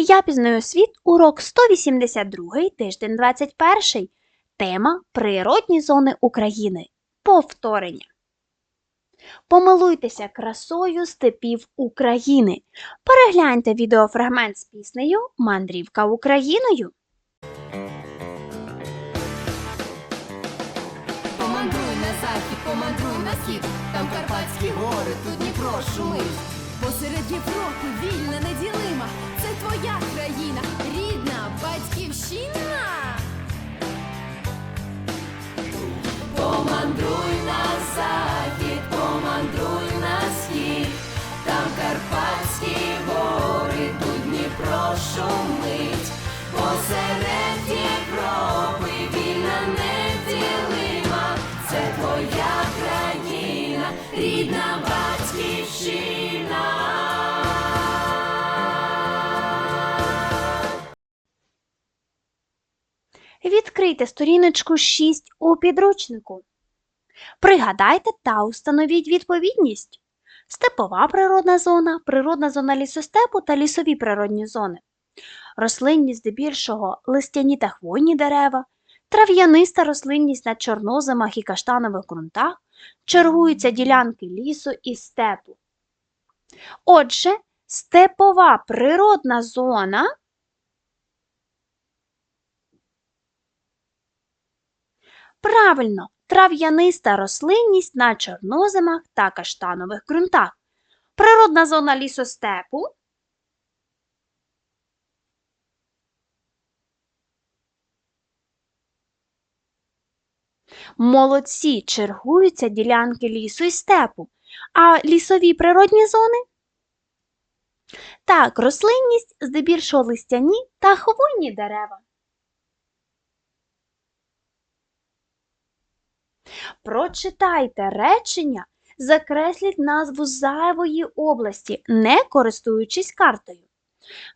Я пізнаю світ, урок 182, тиждень 21. Тема Природні зони України. Повторення. Помилуйтеся красою степів України. Перегляньте відеофрагмент з піснею Мандрівка Україною. Помандруй на захід, помандруй на схід, там Карпатські гори, тут Дніпро шумить. Посеред Європи вільна, неділима, твоя країна, рідна батьківщина. Помандруй на захід, помандруй на схід, там Карпатські гори, тут Дніпро шумить. Посеред Відкрийте сторіночку 6 у підручнику. Пригадайте та установіть відповідність. Степова природна зона, природна зона лісостепу та лісові природні зони. Рослинні здебільшого листяні та хвойні дерева, трав'яниста рослинність на чорноземах і каштанових ґрунтах, чергуються ділянки лісу і степу. Отже, степова природна зона Правильно, трав'яниста рослинність на чорноземах та каштанових ґрунтах. Природна зона лісостепу. Молодці чергуються ділянки лісу і степу. А лісові природні зони? Так, рослинність здебільшого листяні та хвойні дерева. Прочитайте речення, закресліть назву зайвої області, не користуючись картою.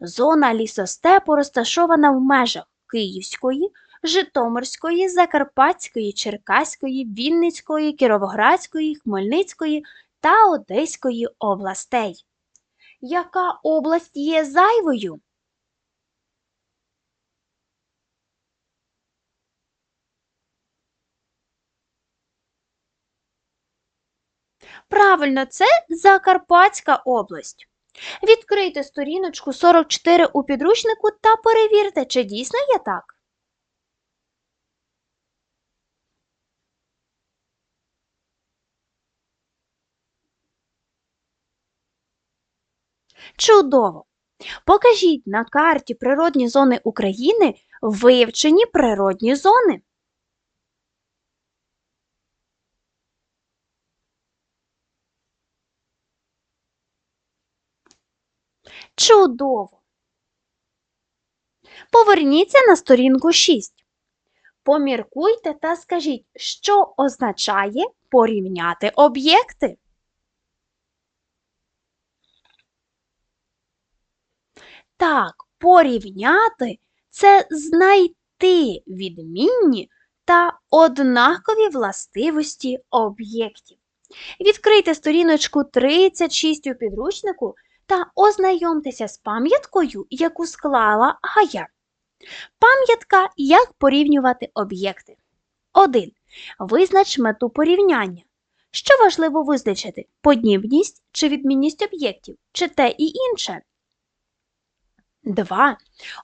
Зона лісостепу розташована в межах Київської, Житомирської, Закарпатської, Черкаської, Вінницької, Кіровоградської, Хмельницької та Одеської областей. Яка область є зайвою? Правильно, це Закарпатська область. Відкрийте сторіночку 44 у підручнику та перевірте, чи дійсно є так. Чудово! Покажіть на карті природні зони України вивчені природні зони. Чудово! Поверніться на сторінку 6. Поміркуйте та скажіть, що означає порівняти об'єкти. Так, порівняти це знайти відмінні та однакові властивості об'єктів. Відкрийте сторіночку 36 у підручнику та ознайомтеся з пам'яткою, яку склала Гая. Пам'ятка, як порівнювати об'єкти. 1. Визнач мету порівняння. Що важливо визначити подібність чи відмінність об'єктів, чи те і інше. 2.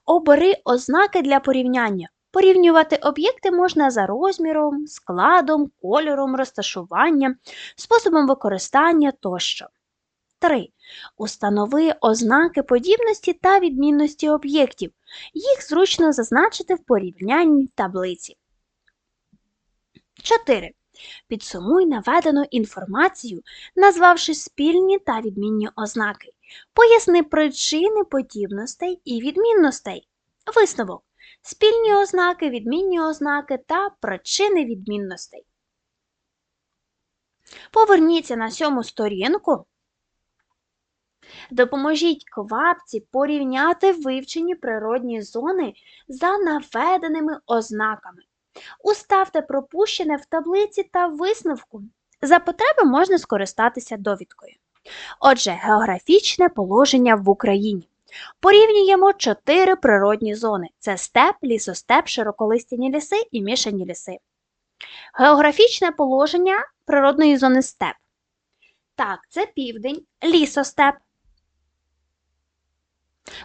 Обери ознаки для порівняння. Порівнювати об'єкти можна за розміром, складом, кольором, розташуванням, способом використання тощо. 3. Установи ознаки подібності та відмінності об'єктів. Їх зручно зазначити в порівнянній таблиці. 4. Підсумуй наведену інформацію, назвавши спільні та відмінні ознаки. Поясни причини подібностей і відмінностей. Висновок. Спільні ознаки, відмінні ознаки та причини відмінностей. Поверніться на сьому сторінку. Допоможіть квапці порівняти вивчені природні зони за наведеними ознаками. Уставте пропущене в таблиці та висновку. За потреби можна скористатися довідкою. Отже, географічне положення в Україні. Порівнюємо чотири природні зони: це степ, лісостеп, широколистяні ліси і мішані ліси. Географічне положення природної зони степ. Так, це південь, лісостеп.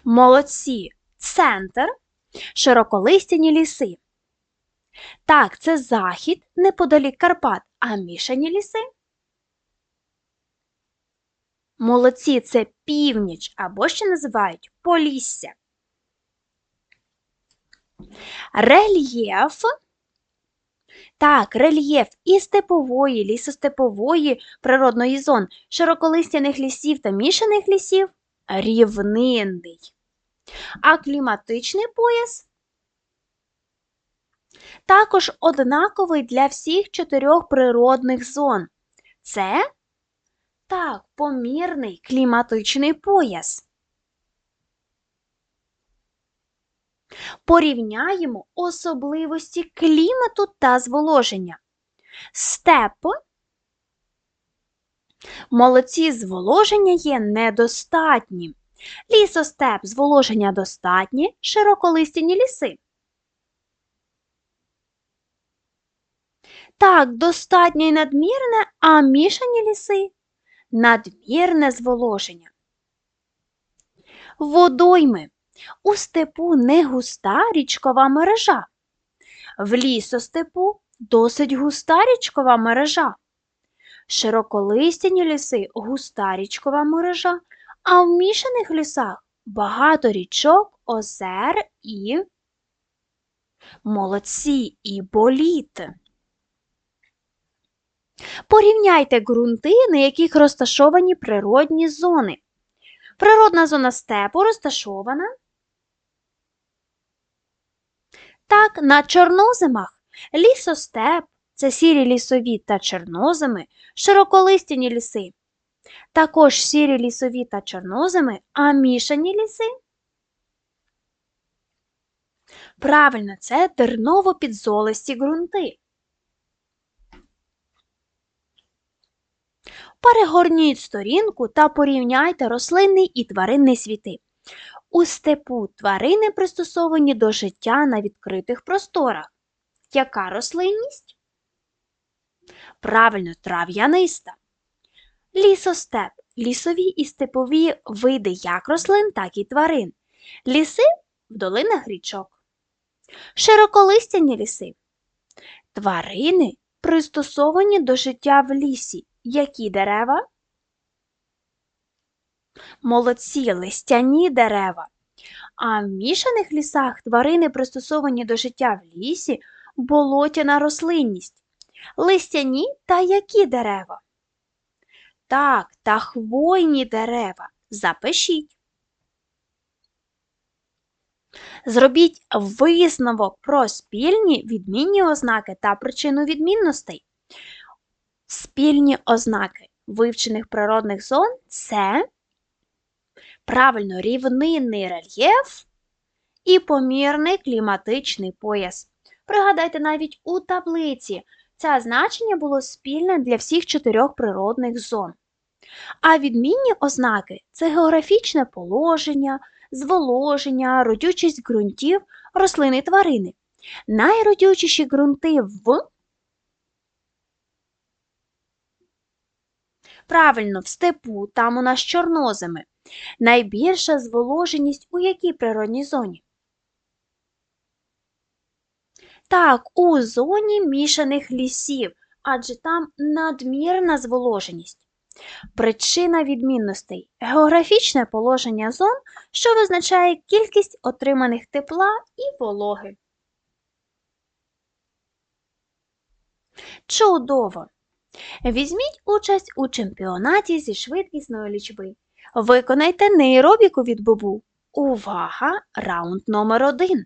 Молодці, центр, широколистяні ліси. Так, це захід неподалік Карпат, а мішані ліси. Молодці це північ або ще називають Полісся. Рельєф. Так, рельєф і степової, лісостепової природної зон, широколистяних лісів та мішаних лісів рівнинний. А кліматичний пояс також однаковий для всіх чотирьох природних зон. Це так, помірний кліматичний пояс. Порівняємо особливості клімату та зволоження. Степ. Молодці зволоження є недостатнім. Лісостеп зволоження достатні, широколистяні ліси. Так, достатньо і надмірне, а мішані ліси надмірне зволоження. Водойми. У степу не густа річкова мережа. В лісостепу досить густа річкова мережа. Широколистяні ліси густа річкова мережа, а в мішаних лісах багато річок, озер і молодці і боліт. Порівняйте ґрунти, на яких розташовані природні зони. Природна зона степу розташована так, на чорноземах. Лісостеп це сірі лісові та чорноземи, широколистяні ліси. Також сірі лісові та чорноземи, а мішані ліси. Правильно, це терново-підзолисті ґрунти. Перегорніть сторінку та порівняйте рослинний і тваринний світи. У степу тварини пристосовані до життя на відкритих просторах. Яка рослинність? Правильно, трав'яниста. Лісостеп лісові і степові види як рослин, так і тварин. Ліси в долинах річок. Широколистяні ліси. Тварини пристосовані до життя в лісі. Які дерева? Молодці листяні дерева. А в мішаних лісах тварини пристосовані до життя в лісі, болотяна рослинність. Листяні та які дерева? Так, та хвойні дерева. Запишіть. Зробіть висновок про спільні відмінні ознаки та причину відмінностей. Спільні ознаки вивчених природних зон це правильно рівнинний рельєф і помірний кліматичний пояс. Пригадайте, навіть у таблиці це значення було спільне для всіх чотирьох природних зон. А відмінні ознаки це географічне положення, зволоження, родючість ґрунтів, рослин і тварини. Найродючіші ґрунти в Правильно, в степу, там у нас чорноземи. Найбільша зволоженість у якій природній зоні? Так, у зоні мішаних лісів, адже там надмірна зволоженість. Причина відмінностей географічне положення зон, що визначає кількість отриманих тепла і вологи. Чудово! Візьміть участь у чемпіонаті зі швидкісної лічби. Виконайте нейробіку від бубу. Увага! Раунд номер один.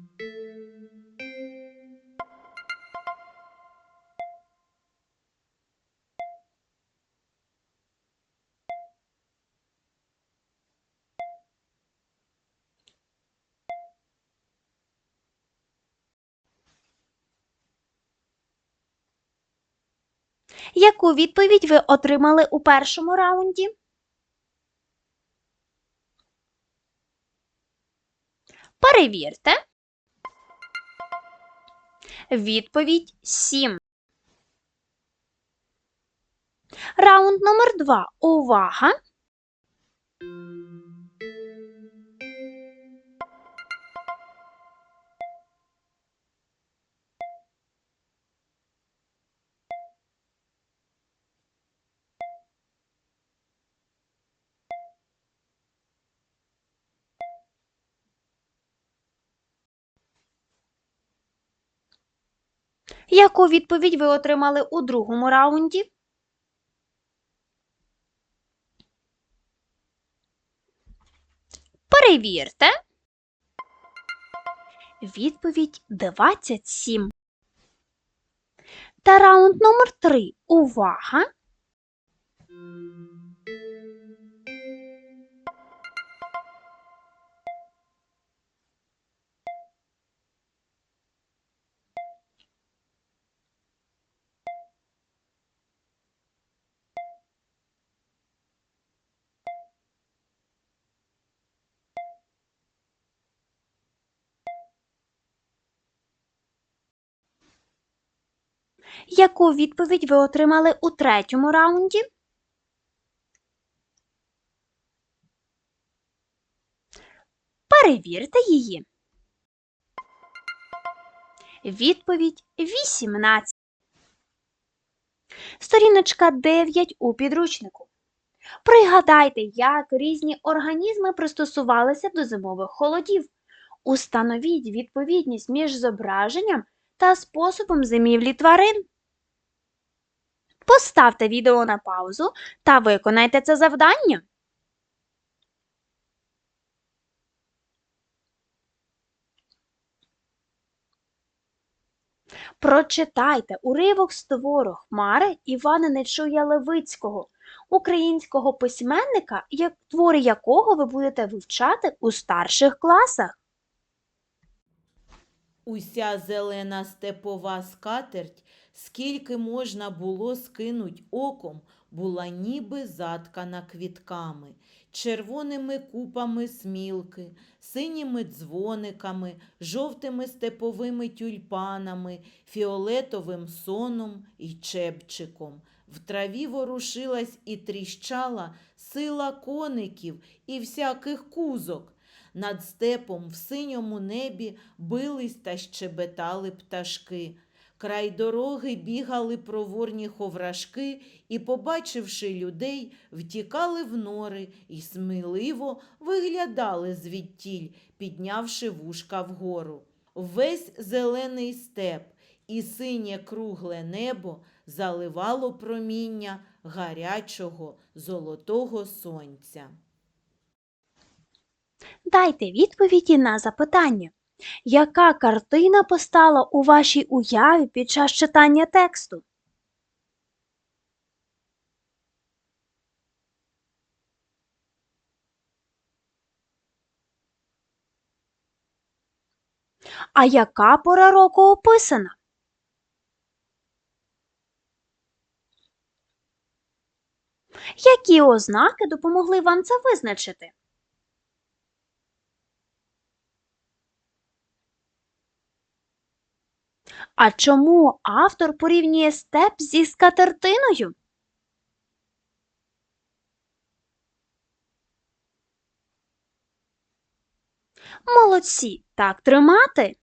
Яку відповідь ви отримали у першому раунді? Перевірте. Відповідь 7. Раунд номер 2. Увага! Яку відповідь ви отримали у другому раунді? Перевірте. Відповідь 27. Та раунд номер 3. Увага! Яку відповідь ви отримали у третьому раунді? Перевірте її. Відповідь 18. Сторіночка 9 у підручнику. Пригадайте, як різні організми пристосувалися до зимових холодів. Установіть відповідність між зображенням та способом зимівлі тварин. Поставте відео на паузу та виконайте це завдання. Прочитайте уривок з твору Хмари Івана Нечуя Левицького, українського письменника, твори якого ви будете вивчати у старших класах. Уся зелена степова скатерть, скільки можна було скинуть оком, була ніби заткана квітками, червоними купами смілки, синіми дзвониками, жовтими степовими тюльпанами, фіолетовим соном і чепчиком. В траві ворушилась і тріщала сила коників і всяких кузок. Над степом в синьому небі бились та щебетали пташки. Край дороги бігали проворні ховрашки і, побачивши людей, втікали в нори і сміливо виглядали звідтіль, піднявши вушка вгору. Весь зелений степ і синє кругле небо заливало проміння гарячого золотого сонця. Дайте відповіді на запитання. Яка картина постала у вашій уяві під час читання тексту? А яка пора року описана? Які ознаки допомогли вам це визначити? А чому автор порівнює степ зі скатертиною? Молодці, так тримати.